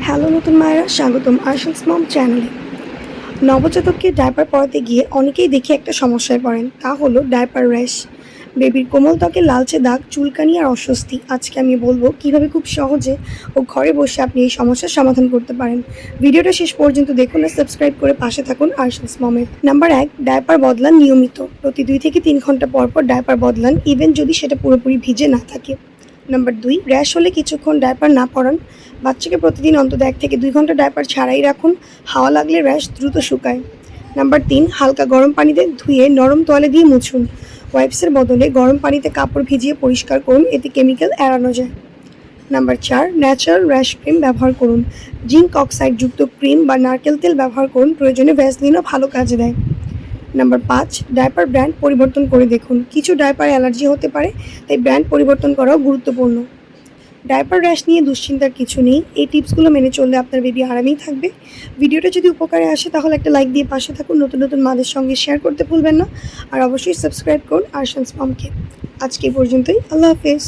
Hello নতুন মায়েরা, স্বাগতম আর্শনস মম চ্যানেলে। নবজাতককে ডায়পার পরাতে গিয়ে অনেকেই দেখি একটা সমস্যায় পড়েন, তা হলো ডায়পার র্যাশ। বেবির কোমল ত্বকে লালচে দাগ, চুলকানি আর অস্বস্তি। আজকে আমি বলব কীভাবে খুব সহজে ও ঘরে বসে আপনি এই সমস্যার সমাধান করতে পারেন। ভিডিওটা শেষ পর্যন্ত দেখুন আর সাবস্ক্রাইব করে পাশে থাকুন আর্শনস মমের। নাম্বার এক, ডায়পার বদলান নিয়মিত। প্রতি দুই থেকে তিন ঘণ্টা পর পর ডায়পার বদলান, ইভেন যদি সেটা পুরোপুরি ভিজে না থাকে। নাম্বার দুই র্যাশ হলে কিছুক্ষণ ডায়পার না পরান। বাচ্চাকে প্রতিদিন অন্তত এক থেকে দুই ঘণ্টা ডায়পার ছাড়াই রাখুন। হাওয়া লাগলে র্যাশ দ্রুত শুকায়। নাম্বার তিন, হালকা গরম পানিতে ধুয়ে নরম তোয়ালে দিয়ে মুছুন। ওয়াইপসের বদলে গরম পানিতে কাপড় ভিজিয়ে পরিষ্কার করুন, এতে কেমিক্যাল এড়ানো যায়। নাম্বার চার ন্যাচারাল র্যাশ ক্রিম ব্যবহার করুন। জিঙ্ক অক্সাইড যুক্ত ক্রিম বা নারকেল তেল ব্যবহার করুন, প্রয়োজনে ভ্যাসলিনও ভালো কাজে দেয়। নাম্বার পাঁচ, ডায়পার ব্র্যান্ড পরিবর্তন করে দেখুন। কিছু ডায়পার অ্যালার্জি হতে পারে, তাই ব্র্যান্ড পরিবর্তন করাও গুরুত্বপূর্ণ। ডায়পার র্যাশ নিয়ে দুশ্চিন্তার কিছু নেই, এই টিপসগুলো মেনে চললে আপনার বেবি আরামেই থাকবে। ভিডিওটা যদি উপকারে আসে, তাহলে একটা লাইক দিয়ে পাশে থাকুন, নতুন নতুন মাদের সঙ্গে শেয়ার করতে ভুলবেন না। আর অবশ্যই সাবস্ক্রাইব করুন আরশান্স মামকে। আজকে পর্যন্তই, আল্লাহ হাফেজ।